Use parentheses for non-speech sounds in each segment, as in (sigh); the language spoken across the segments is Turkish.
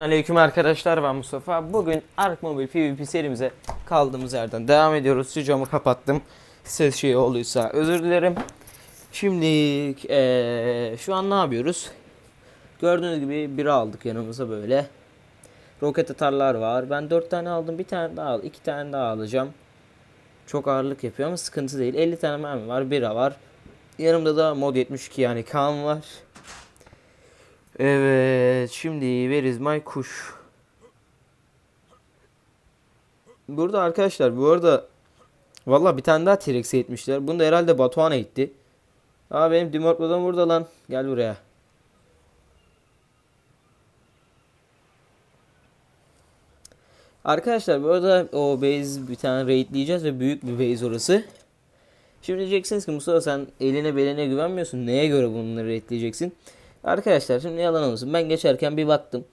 Aleyküm arkadaşlar ben Mustafa. Bugün Ark Mobile PvP serimize kaldığımız yerden devam ediyoruz. Şu camı kapattım. Ses şey olduysa özür dilerim. Şimdi eee, şu an ne yapıyoruz? Gördüğünüz gibi biri aldık yanımıza böyle. Roket atarlar var. Ben 4 tane aldım. Bir tane daha al. 2 tane daha alacağım. Çok ağırlık yapıyor ama sıkıntı değil. 50 tane mermi var. Bira var. Yanımda da mod 72 yani kan var. Evet, şimdi where is my kuş? Burada arkadaşlar bu arada valla bir tane daha T-Rex'e etmişler. Bunu da herhalde Batuhan'a gitti. Aa benim Dimorplo'dan burada lan. Gel buraya. Arkadaşlar bu arada o base bir tane raidleyeceğiz ve büyük bir base orası. Şimdi diyeceksiniz ki Mustafa sen eline beline güvenmiyorsun. Neye göre bunları raidleyeceksin? Arkadaşlar şimdi yalan olmasın. Ben geçerken bir baktım.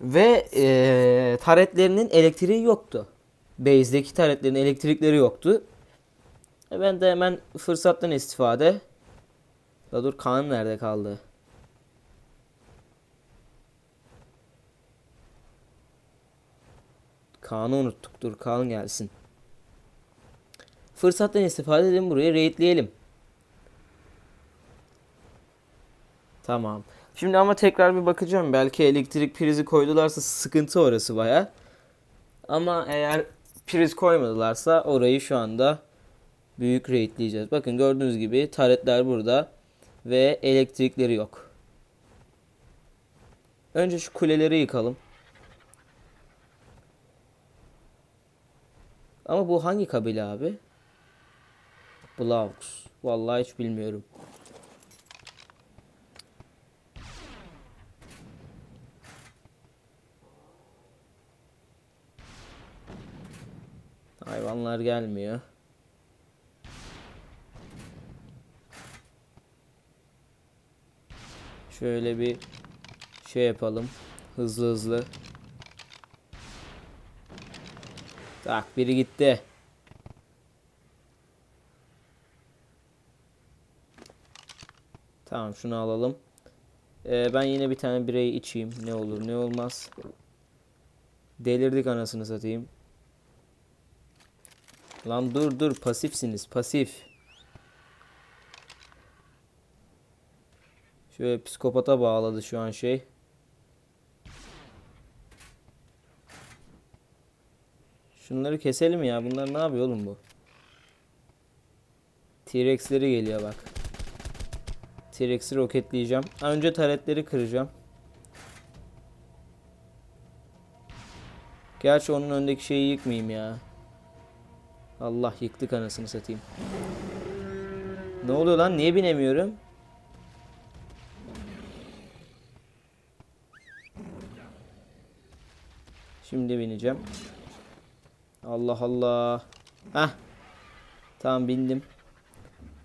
Ve eee taretlerinin elektriği yoktu. Base'deki taretlerin elektrikleri yoktu. E ben de hemen fırsattan istifade. Ya dur Kaan nerede kaldı? Kaan'ı unuttuk. Dur Kaan gelsin. Fırsattan istifade edelim burayı raidleyelim. Tamam. Şimdi ama tekrar bir bakacağım. Belki elektrik prizi koydularsa sıkıntı orası baya. Ama eğer priz koymadılarsa orayı şu anda büyük raidleyeceğiz. Bakın gördüğünüz gibi taretler burada ve elektrikleri yok. Önce şu kuleleri yıkalım. Ama bu hangi kabile abi? Blaux. Vallahi hiç bilmiyorum. Hayvanlar gelmiyor. Şöyle bir şey yapalım. Hızlı hızlı. Tak biri gitti. Tamam şunu alalım. Ee, ben yine bir tane bireyi içeyim. Ne olur ne olmaz. Delirdik anasını satayım. Lan dur dur pasifsiniz pasif. Şöyle psikopata bağladı şu an şey. Şunları keselim ya. Bunlar ne yapıyor oğlum bu? T-Rex'leri geliyor bak. T-Rex'i roketleyeceğim. Önce taretleri kıracağım. Gerçi onun öndeki şeyi yıkmayayım ya. Allah yıktık anasını satayım. Ne oluyor lan? Niye binemiyorum? Şimdi bineceğim. Allah Allah. Heh. Tamam bindim.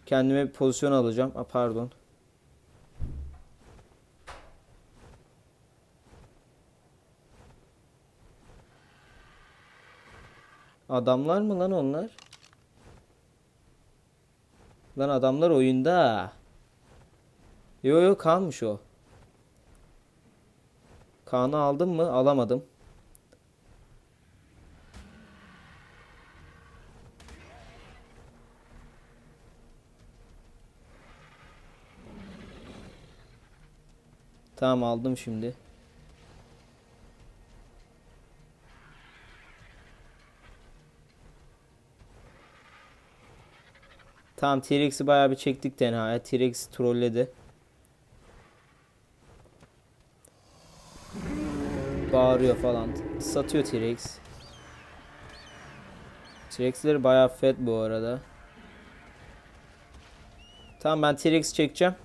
Kendime bir pozisyon alacağım. Aa, pardon. Adamlar mı lan onlar? Lan adamlar oyunda. Yo yo kalmış o. Kaan'ı aldım mı? Alamadım. Tamam aldım şimdi. Tamam T-Rex'i bayağı bir çektik tenhaya. T-Rex trolledi. Bağırıyor falan. Satıyor T-Rex. T-Rex'leri bayağı fat bu arada. Tamam ben T-Rex çekeceğim.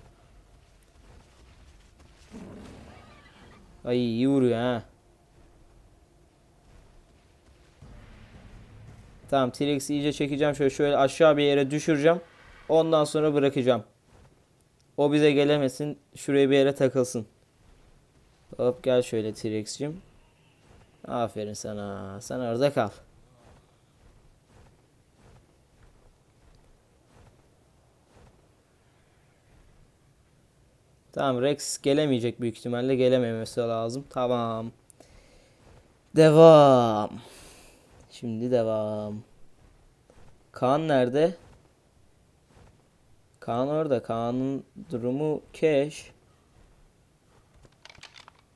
Ay iyi vuruyor ha. Tamam T-Rex'i iyice çekeceğim. Şöyle şöyle aşağı bir yere düşüreceğim. Ondan sonra bırakacağım. O bize gelemesin. Şuraya bir yere takılsın. Hop gel şöyle T-Rex'cim. Aferin sana. Sen orada kal. Tamam Rex gelemeyecek büyük ihtimalle gelememesi lazım. Tamam. Devam. Şimdi devam. Kaan nerede? Kaan orada. Kaan'ın durumu keş.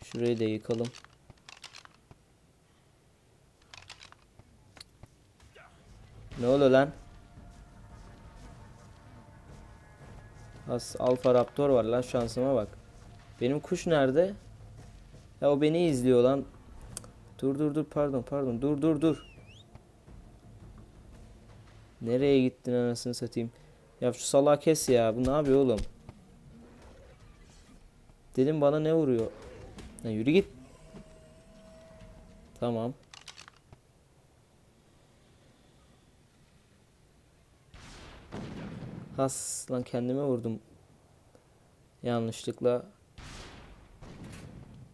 Şurayı da yıkalım. Ne oluyor lan? As Alfa Raptor var lan şansıma bak. Benim kuş nerede? Ya o beni izliyor lan. Dur dur dur pardon pardon dur dur dur. Nereye gittin anasını satayım? Ya şu salağı kes ya. Bu ne yapıyor oğlum? Dedim bana ne vuruyor? Lan yürü git. Tamam. Has lan kendime vurdum. Yanlışlıkla.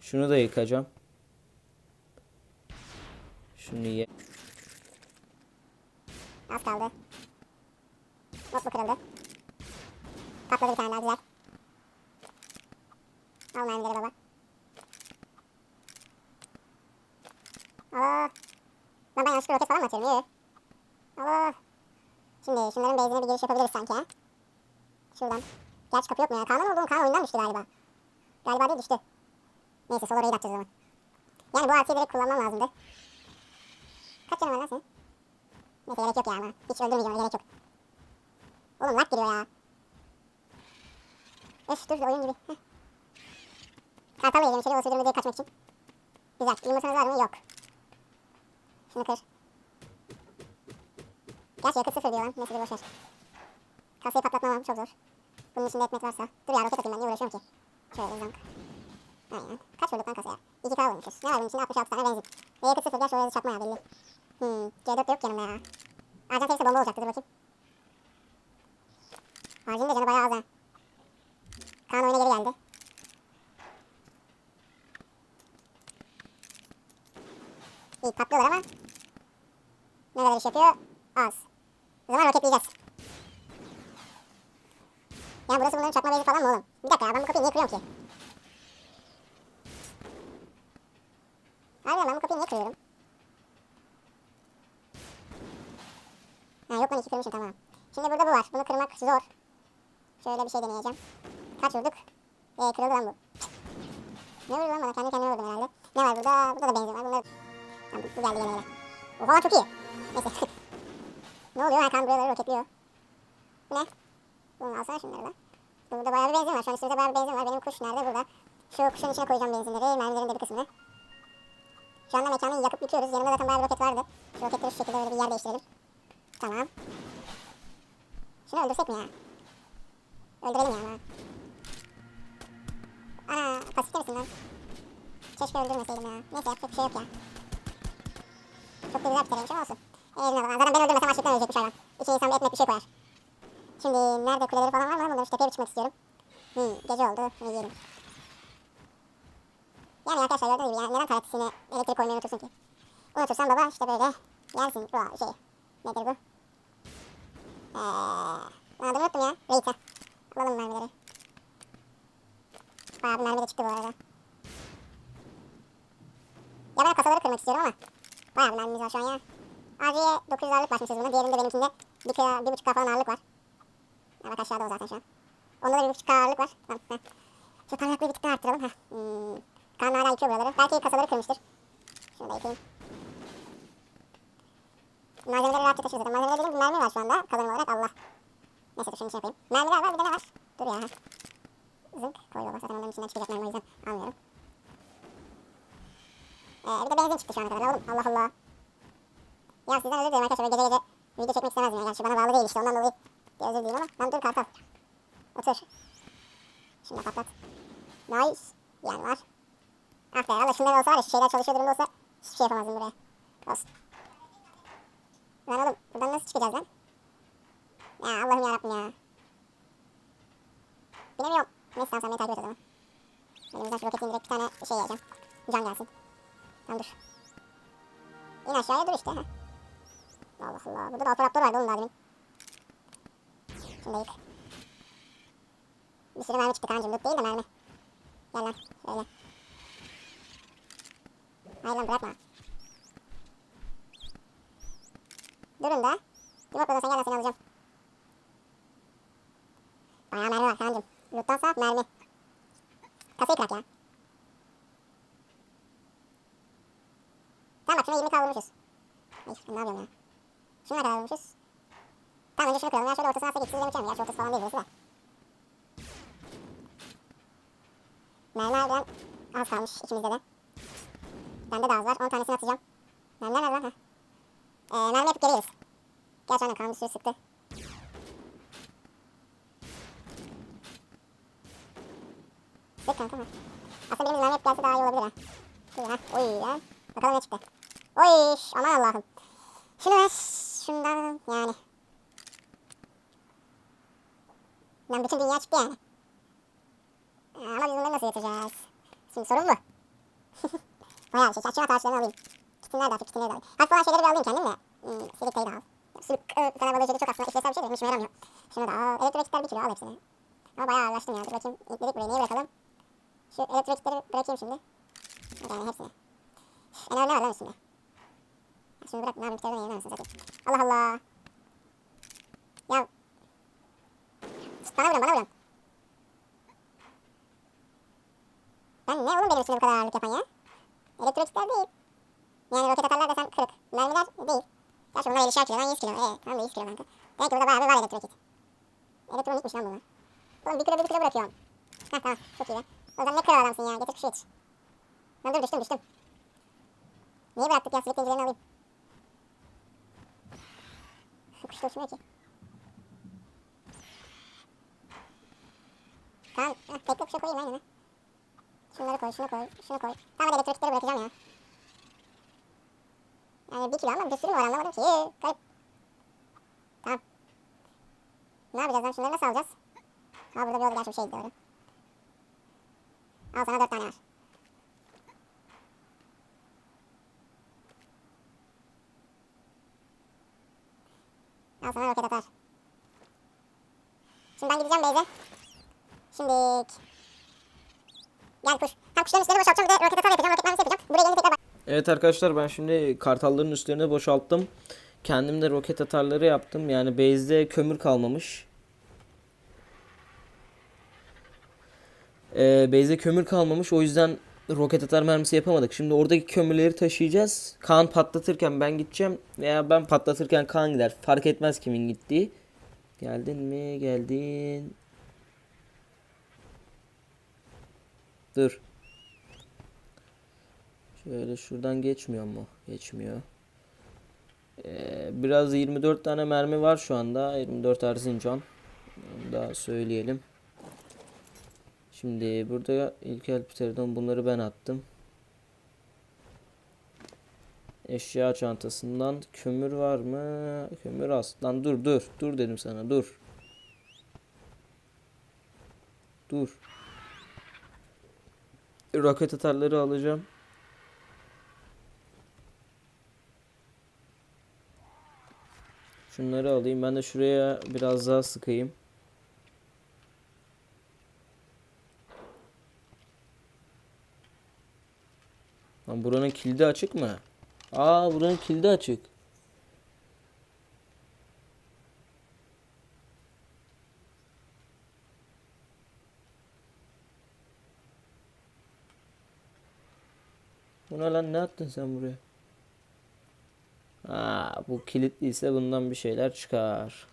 Şunu da yıkacağım. Şunu ye. Az kaldı. Not bu kırıldı. Patladı bir tane daha güzel. Al mermileri baba. Allah. Lan ben yanlışlıkla roket falan mı atıyorum? Yürü. Allah. Şimdi şunların base'ine bir giriş yapabiliriz sanki ha. Şuradan. Gerçi kapı yok mu ya? Kaan'ın olduğum Kaan oyundan düştü galiba. Galiba değil düştü. Neyse sol orayı da atacağız o zaman. Yani bu artıyı direkt kullanmam lazımdı. Kaç canın var lan senin? Neyse gerek yok ya ama. Hiç öldürmeyeceğim gerek yok. Oğlum lag giriyor ya. Öf dur oyun gibi. Heh. Kartal yiyelim içeri o sürdürme diye kaçmak için. Güzel. Yumurtanız var mı? Yok. Şunu kır. Gerçi yakıt sıfır diyor lan. Neyse boşver. Kasayı patlatmamam çok zor. Bunun içinde ekmek varsa. Dur ya roket atayım ben niye uğraşıyorum ki? Şöyle zank. Aynen. Kaç vurduk lan kasaya? 2K vurmuşuz. Ne var bunun içinde 66 tane benzin. Ve yakıt sıfır gel şöyle çakma ya belli. Hmm. C4 de yok yanımda ya. Arjan terisi bomba olacaktı dur bakayım. Arjan'ın da canı bayağı az ha. Kaan oyuna geri geldi. İyi patlıyorlar ama ne kadar iş yapıyor? Az. O zaman roketleyeceğiz. Ya burası bunların çakma bezi falan mı oğlum? Bir dakika ya ben bu kapıyı niye kırıyorum ki? Harbiden ben bu kapıyı niye kırıyorum? Ha yok lan iki kırmışım tamam. Şimdi burada bu var. Bunu kırmak zor. Şöyle bir şey deneyeceğim. Kaç vurduk? Ee kırıldı lan bu. Ne vurdu lan bana? Kendi kendime vurdum herhalde. Ne var burada? Burada da benzin var. Bunlar... Tamam bu geldi gene öyle. O falan çok iyi. Neyse. (laughs) ne oluyor? Hakan buraları roketliyor. Bu ne? Bunu alsana şunları da. Burada bayağı bir benzin var. Şu an üstümüzde bayağı bir benzin var. Benim kuş nerede? Burada. Şu kuşun içine koyacağım benzinleri. Mermilerin de bir kısmını. Şu anda mekanı yakıp yıkıyoruz. Yanımda zaten bayağı bir roket vardı. Şu roketleri şu şekilde böyle bir yer değiştirelim. Tamam. Şunu öldürsek mi ya? Öldürelim ya ama. Ana pasifte misin lan? Keşke öldürmeseydim ya. Neyse yapacak bir şey yok ya. Çok güzel bir tereymiş ama olsun. Eline bak. Zaten ben öldürmesem açlıktan ölecek bu hayvan. İçine insan bir ekmek bir şey koyar. Şimdi nerede kuleleri falan var mı? Bunları şu tepeye bir çıkmak istiyorum. Hmm, gece oldu. Şunu yiyelim. Yani arkadaşlar gördüğünüz gibi yani neden karatisine elektrik koymayı unutursun ki? Unutursan baba işte böyle yersin bu şey. Nedir bu? Eee... Adını unuttum ya. Reit'e. Alalım mermileri. Bayağı bir mermi de çıktı bu arada. Ya ben kasaları kırmak istiyorum ama. Bayağı bir mermimiz var şu an ya. RG'ye 900 ağırlık basmışız buna. Diğerinde benimkinde 1 kilo, 1.5K falan ağırlık var. Ya bak aşağıda o zaten şu an. Onda da 1.5K ağırlık var. Tamam. Şu parlaklığı bir tık daha arttıralım. Heh. Hmm. Kaan hala yıkıyor buraları. Belki kasaları kırmıştır. Şunu da yıkayayım. Malzemeleri rahatça taşırız zaten. Malzemeler dediğim mermi var şu anda. Kalın olarak Allah. Neyse dur şunu şey yapayım. Mermiler var bir de ne var? Dur ya. Zınk. Koy baba zaten onların içinden çıkacak mermi o yüzden almıyorum. Ee, bir de benzin çıktı şu ana kadar oğlum. Allah Allah. Ya sizden özür dilerim arkadaşlar. Gece gece video çekmek istemezdim ya. Gerçi bana bağlı değil işte ondan dolayı bir özür dileyim ama. Lan dur kartal. Otur. Şimdi patlat. Nice. Yani var. Ah be valla şunlar olsa var ya şu şeyler çalışıyor durumda olsa hiçbir şey yapamazdım buraya. Olsun. Lan oğlum buradan nasıl çıkacağız lan? Ya Allah'ım yarabbim ya. Bilemiyorum. Neyse tamam sen beni takip et o zaman. Elimizden şu roketi indirip bir tane şey yiyeceğim. Can gelsin. Tamam dur. İn aşağıya dur işte. Heh. Allah Allah. Burada da Alfa Raptor vardı oğlum daha demin. Da yık. Bir sürü mermi çıktı kancım. Loot değil de mermi. Gel lan. Şöyle. Hayır lan bırakma. Durun da. Bak sen gel lan seni alacağım. Bayağı mermi var kancım. Loot'tansa mermi. Kasayı kırak ya. Tamam bak şuna 20 kavurmuşuz. Ay ne yapıyorum ya. Şuna kadar vurmuşuz. Tamam önce şunu kıralım ya şöyle ortasına atsak ikisini geçeceğim. Gerçi ortası falan değil burası da. Mermi harbiden az kalmış ikimizde de. Bende de az var. 10 tanesini atacağım. Mermiler nerede lan? Ha. Ee, mermi yapıp geri geliriz. Gerçi aynen kan bir sürü sıktı. Sık kanka ha. Aslında birimiz yapıp gelse daha iyi olabilir ha. Dur ha. Oy ya. Bakalım ne çıktı. Oy aman Allah'ım. Şunu ver. Şundan yani. Lan bütün dünya çıktı yani. Ama biz bunları nasıl yatıracağız? Şimdi sorun bu. (laughs) Bayağı bir şey. Açma taşlarını alayım. Kitinler de artık kitinleri de alayım. Hafif olan şeyleri bir alayım kendim de. Hmm, Silikteyi de al. Sülük e, fener balığı çok aslında işlevsel bir şey de hiç yaramıyor. Şunu da al. Elektrikler bir kilo al hepsini. Ama bayağı ağırlaştım ya. Dur bakayım. İlkledik burayı. Niye bırakalım? Şu elektrikleri bırakayım şimdi. Yani hepsini. Enerji ne var lan üstünde? Şunu bırak. Ne yapayım? Kitabını yayınlar mısın zaten? Allah Allah. Ya. Şşt, bana vuruyorsun bana vuruyorsun. Ben ne oğlum benim üstüme bu kadar ağırlık yapan ya? Elektrikler değil. Yani roket atarlar desen kırık. Mermiler değil. Gerçi bunlar 50'şer kilo lan 100 kilo. Ee, tamam da 100 kilo kanka. Demek ki burada bayağı bir var elektronik. Elektronikmiş lan bunlar. Oğlum bir kilo bir kilo bırakıyorum. Heh tamam çok iyi lan. O zaman ne kral adamsın ya. Getir kuşu yetiş. Lan dur düştüm düştüm. Niye bıraktık ya? Silik ilgilerini alayım. Kuş da uçmuyor ki. Tamam. Heh, tekli kuşa koyayım ha. Şunları koy, şunu koy, şunu koy. Tamam hadi elektrikleri bırakacağım ya. Yani bir kilo ama bir sürü var anlamadım ki. Garip. Tamam. Ne yapacağız lan? Şunları nasıl alacağız? Ha burada bir yol gerçi bir şey doğru. Al sana dört tane var. Al sana roket atar. Şimdi ben gideceğim Beyze. Şimdi Gel kuş. Tam kuşların üstlerini boşaltacağım bir de roket atar yapacağım. Roket mermisi yapacağım. Buraya gelince tekrar. Evet arkadaşlar ben şimdi kartalların üstlerini boşalttım. Kendim de roket atarları yaptım. Yani base'de kömür kalmamış. Ee, base'de kömür kalmamış. O yüzden roket atar mermisi yapamadık. Şimdi oradaki kömürleri taşıyacağız. Kaan patlatırken ben gideceğim. Veya ben patlatırken Kaan gider. Fark etmez kimin gittiği. Geldin mi? Geldin. Dur. Şöyle şuradan geçmiyor mu? Geçmiyor. Ee, biraz 24 tane mermi var şu anda. 24 Erzincan. Onu da söyleyelim. Şimdi burada ilk elbiterden bunları ben attım. Eşya çantasından kömür var mı? Kömür az. Lan dur dur. Dur dedim sana dur. Dur. Roket atarları alacağım. Şunları alayım. Ben de şuraya biraz daha sıkayım. Buranın kilidi açık mı? Aa buranın kilidi açık. Buna lan ne attın sen buraya? Ha, bu kilitliyse bundan bir şeyler çıkar.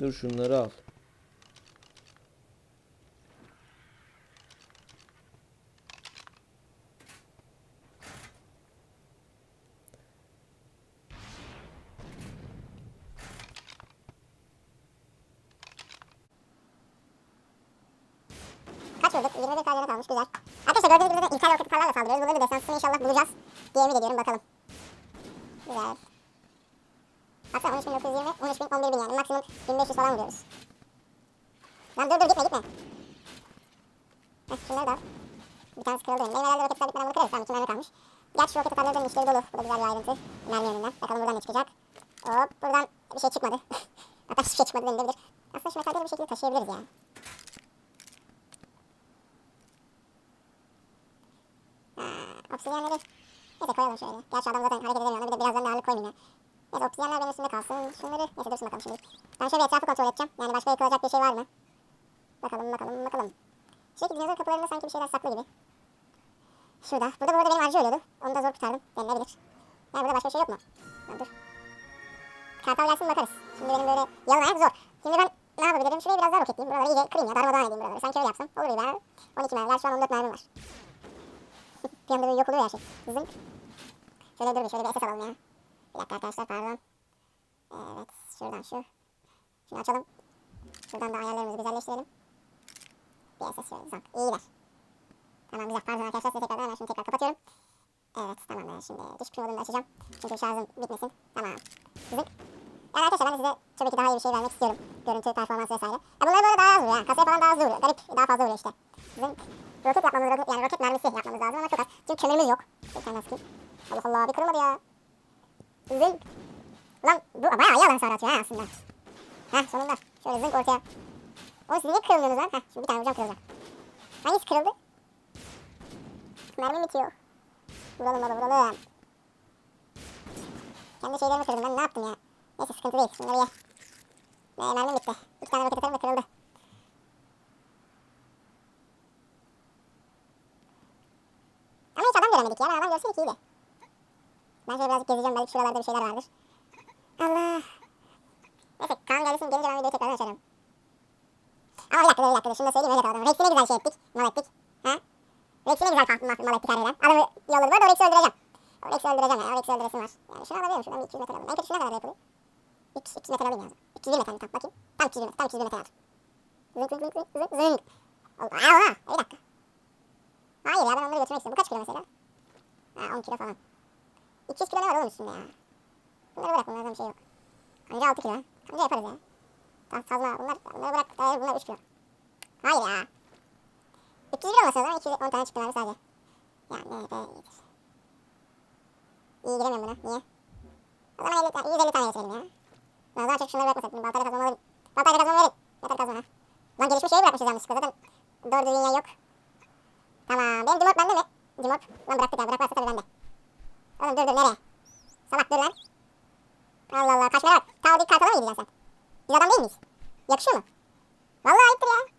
Dur şunları al. Kaç vurduk? 21 tane kalmış güzel. Arkadaşlar gördüğünüz gibi de ilkel roket atarlarla saldırıyoruz. Bunların da destansını inşallah bulacağız. Diye ümit ediyorum bakalım. Güzel. Baksana 13.920, 13.000, 11.000 yani. Maksimum 1500 falan vuruyoruz. Lan dur dur gitme gitme. Heh şunları da al. Bir tanesi kırıldı benim. Benim herhalde roket atar bitmeden bunu kırarız. Tamam iki mermi kalmış. Gerçi roket atarların içleri dolu. Bu da güzel bir ayrıntı. Mermi yönünden. Bakalım buradan ne çıkacak. Hop buradan bir şey çıkmadı. (laughs) Hatta hiçbir şey çıkmadı denilebilir. Aslında şu metalleri bir şekilde taşıyabiliriz ya. Ha, obsidyenleri neyse koyalım şöyle. Gerçi adam zaten hareket edemiyor. Ona bir de birazdan da ağırlık koymayayım ya. Neyse obsidyenler benim üstümde kalsın. Şunları neyse dursun bakalım şimdi. Ben şöyle etrafı kontrol edeceğim. Yani başka yıkılacak bir şey var mı? Bakalım bakalım bakalım. Şuradaki dinozor kapılarında sanki bir şeyler saklı gibi. Şurada. Burada bu arada benim harcı ölüyordu. Onu da zor kurtardım. Denilebilir. Yani burada başka bir şey yok mu? Lan dur. Kartal gelsin bakarız. Şimdi benim böyle yalın ayak zor. Şimdi ben ne yapabilirim? Şurayı biraz daha roketleyeyim. Buraları iyice kırayım ya. Darmadağın edeyim buraları. Sanki öyle yapsam. Olur ha. 12 mermiler. Şu an 14 mermim var. (laughs) bir anda böyle yok oluyor her şey. Zınk. Şöyle dur bir şöyle bir SS alalım ya. Bir dakika arkadaşlar pardon. Evet. Şuradan şu. Şunu açalım. Şuradan da ayarlarımızı güzelleştirelim. Şöyle. Zank. İyiler. Tamam güzel. Pardon arkadaşlar size tekrardan hemen şunu tekrar kapatıyorum. Evet tamamdır. Şimdi düşük pil modunu açacağım. Çünkü şarjım bitmesin. Tamam. Zınk. Yani arkadaşlar ben de size tabii ki daha iyi bir şey vermek istiyorum. Görüntü, performans vesaire. Ya bunlar böyle daha az vuruyor. ya. Kasaya falan daha hızlı vuruyor. Garip, daha fazla vuruyor işte. Zınk. Roket yapmamız, roket, yani roket mermisi yapmamız lazım ama çok az. Çünkü kömürümüz yok. Şöyle nasıl sıkayım. Allah Allah bir kırılmadı ya. Zınk. Ulan bu bayağı iyi alan hasar atıyor ha aslında. Heh sonunda. Şöyle zınk ortaya. Oğlum siz niye kırılmıyorsunuz lan? Heh şimdi bir tane vuracağım kırılacak. Hangisi kırıldı? Mermi bitiyor. Vuralım hadi vuralım. Kendi şeylerimi kırdım ben ne yaptım ya. Neyse sıkıntı değil. Şunları ye. Ve mermim bitti. İki tane roket atarım da kırıldı. Ama hiç adam göremedik ya. Ben adam görseydik iyiydi. Ben şöyle birazcık gezeceğim. Belki şuralarda bir şeyler vardır. Allah. Neyse Kaan gelsin gelince ben videoyu tekrardan açarım. Ama bir dakika dur bir dakika dur. Şunu da söyleyeyim öyle kapatalım. Rex'i ne güzel şey ettik. Mal ettik. Ha? Rex'i ne güzel mal, mal, ettik harbiden. Adamı yolladı. Bu arada Rex'i öldüreceğim. Rex'i öldüreceğim ya. O Rex'i öldüresim var. Yani şunu alabilirim. Şuradan bir 200 metre alayım. En kötü şuna kadar da yapılıyor. 300, 300 metre alayım lazım. 301 metre tam bakayım. Tam 301 metre. Tam 301 metre aldım. Zınk zınk zınk zınk zınk zınk. Allah Allah. Bir dakika. Hayır ya ben onları götürmek istiyorum. Bu kaç kilo mesela? Ha 10 kilo falan. 200 kilo ne var oğlum üstünde ya? Bunları bırak bunlardan bir şey yok. Anca 6 kilo. Anca yaparız ya. Tamam fazla bunlar. Bunları bırak. Hayır bunlar 3 kilo. Hayır ya. 301 olmasa o zaman 210 tane çıktı abi sadece. Ya ne be iyidir. İyi giremiyorum buna. Niye? O zaman 50 tane, 150 tane getirelim ya. Lan daha çok şunları bırakmasak. Benim baltayla kazmamı alırım. Baltayla kazmamı verin. Yeter kazma ha. Lan gelişmiş şeyi bırakmışız yanlışlıkla zaten. Doğru düzgün yer yok. Tamam. Benim dimorp bende mi? Dimorp. Lan bıraktık ya. Bırakmazsa tabii bende. Oğlum dur dur nereye? Salak dur lan. Allah Allah kaçmaya bak. Ta oradaki kartala mı gideceksin sen? Biz adam değil miyiz? Yakışıyor mu? Vallahi ayıptır ya.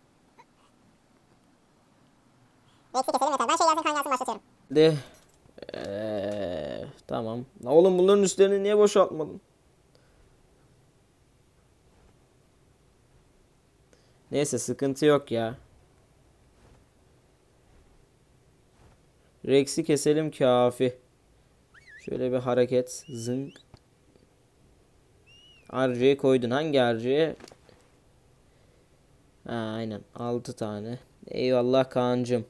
Rex'i keselim yeter. Ben şey yazın kan başlatıyorum. De. Eee, tamam. Oğlum bunların üstlerini niye boşaltmadın? Neyse sıkıntı yok ya. Rex'i keselim kafi. Şöyle bir hareket. Zınk. RC'ye koydun. Hangi RC'ye? Ha, aynen. 6 tane. Eyvallah Kaan'cım.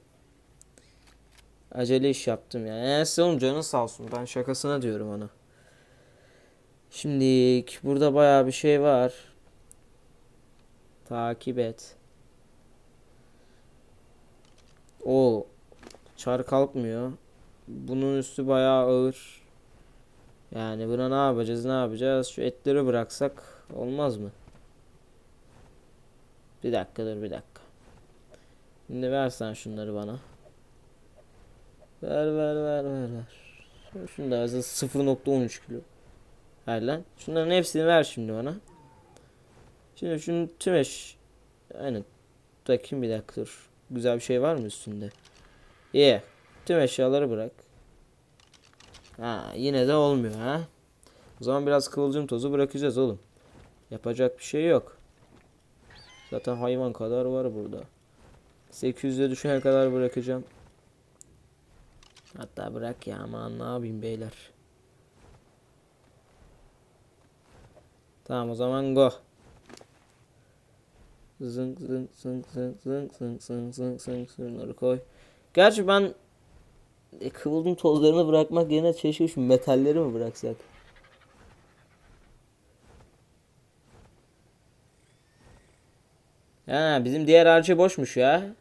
Acele iş yaptım ya. Neyse oğlum canın sağ olsun. Ben şakasına diyorum ona. Şimdi burada bayağı bir şey var. Takip et. O çar kalkmıyor. Bunun üstü bayağı ağır. Yani buna ne yapacağız ne yapacağız? Şu etleri bıraksak olmaz mı? Bir dakika dur bir dakika. Şimdi versen şunları bana. Ver ver ver ver ver. Şunu da hazır 0.13 kilo. Ver lan. Şunların hepsini ver şimdi bana. Şimdi şunu tüm eş... Aynen. Bakayım bir dakika dur. Güzel bir şey var mı üstünde? İyi. Tüm eşyaları bırak. Ha yine de olmuyor ha. O zaman biraz kıvılcım tozu bırakacağız oğlum. Yapacak bir şey yok. Zaten hayvan kadar var burada. 800'e düşene kadar bırakacağım. Hatta bırak ya aman ne yapayım beyler. Tamam o zaman go. Zınk zınk zınk zınk zınk zınk zınk zınk zınk şunları koy. Gerçi ben e, kıvılcım tozlarını bırakmak yerine çeşitli şu metalleri mi bıraksak? Ha bizim diğer harcı boşmuş ya.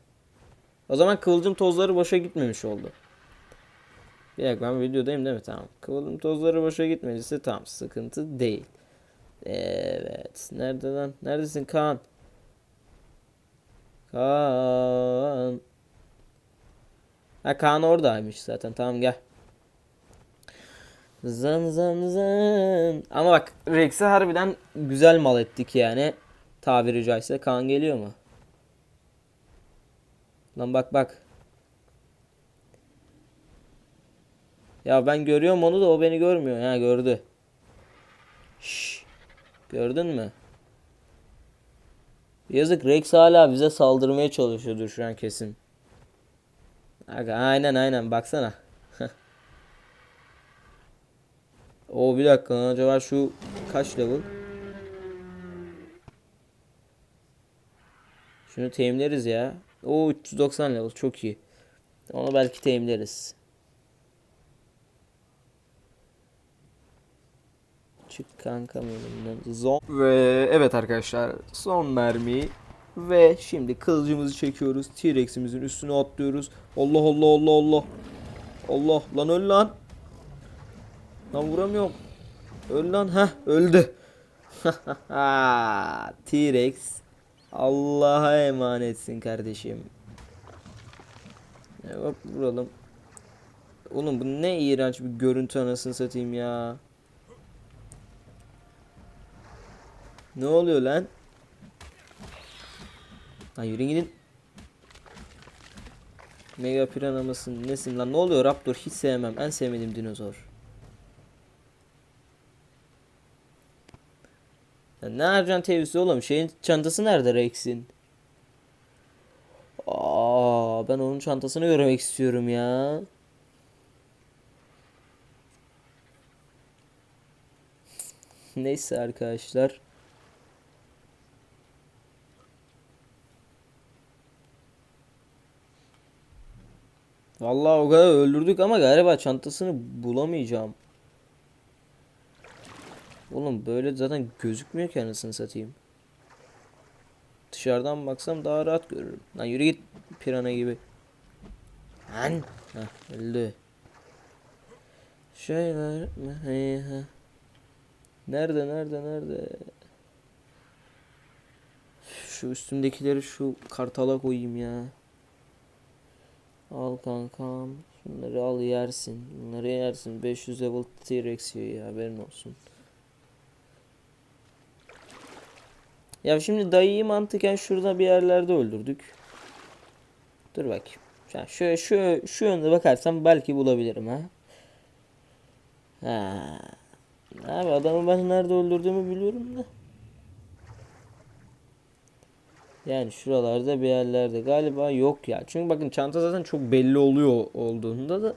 O zaman kıvılcım tozları boşa gitmemiş oldu. Bir dakika ben videodayım değil mi? Tamam. Kıvılcım tozları boşa gitmediyse tamam sıkıntı değil. Evet. Nerede lan? Neredesin Kaan? Kaan. Ha Kaan oradaymış zaten. Tamam gel. Zın zın zın. Ama bak Rex'i harbiden güzel mal ettik yani. Tabiri caizse. Kaan geliyor mu? Lan bak bak. Ya ben görüyorum onu da o beni görmüyor. Ha gördü. Şş. Gördün mü? Yazık Rex hala bize saldırmaya çalışıyordur şu an kesin. Aga, aynen aynen baksana. (laughs) o bir dakika acaba şu kaç level? Şunu teyimleriz ya. O 390 level çok iyi. Onu belki teyimleriz. Çık kanka önümden. Zon. Ve evet arkadaşlar son mermi ve şimdi kılıcımızı çekiyoruz. T-Rex'imizin üstüne atlıyoruz. Allah Allah Allah Allah. Allah lan öl lan. Lan vuramıyorum. Öl lan ha öldü. (laughs) T-Rex Allah'a emanetsin kardeşim. Ya vuralım. Oğlum bu ne iğrenç bir görüntü anasını satayım ya. Ne oluyor lan? Lan yürü gidin. Mega Piranha mısın? Nesin lan? Ne oluyor Raptor? Hiç sevmem. En sevmediğim dinozor. Ya ne yapacaksın tevzi oğlum? Şeyin çantası nerede Rex'in? Aa, ben onun çantasını görmek istiyorum ya. Neyse arkadaşlar. Vallahi o kadar öldürdük ama galiba çantasını bulamayacağım. Oğlum böyle zaten gözükmüyor ki anasını satayım. Dışarıdan baksam daha rahat görürüm. Lan yürü git pirana gibi. Lan. Heh, öldü. Şeyler mi? Nerede nerede nerede? Şu üstümdekileri şu kartala koyayım ya. Al kankam. Şunları al yersin. Bunları yersin. 500 level T-Rex ya haberin olsun. Ya şimdi dayıyı mantıken şurada bir yerlerde öldürdük. Dur bakayım. Yani şu şu şu yönde bakarsam belki bulabilirim ha. Ha. Abi adamı ben nerede öldürdüğümü biliyorum da. Yani şuralarda bir yerlerde galiba yok ya. Çünkü bakın çanta zaten çok belli oluyor olduğunda da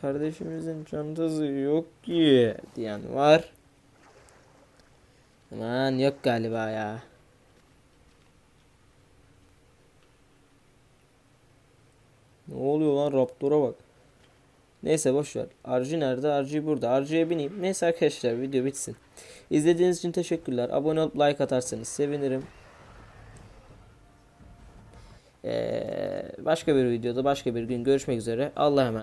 kardeşimizin çantası yok ki diyen var. Aman yok galiba ya. Ne oluyor lan Raptor'a bak. Neyse boş ver. RG nerede? RG burada. RG'ye bineyim. Neyse arkadaşlar video bitsin. İzlediğiniz için teşekkürler. Abone olup like atarsanız sevinirim. Ee, başka bir videoda başka bir gün görüşmek üzere. Allah'a emanet.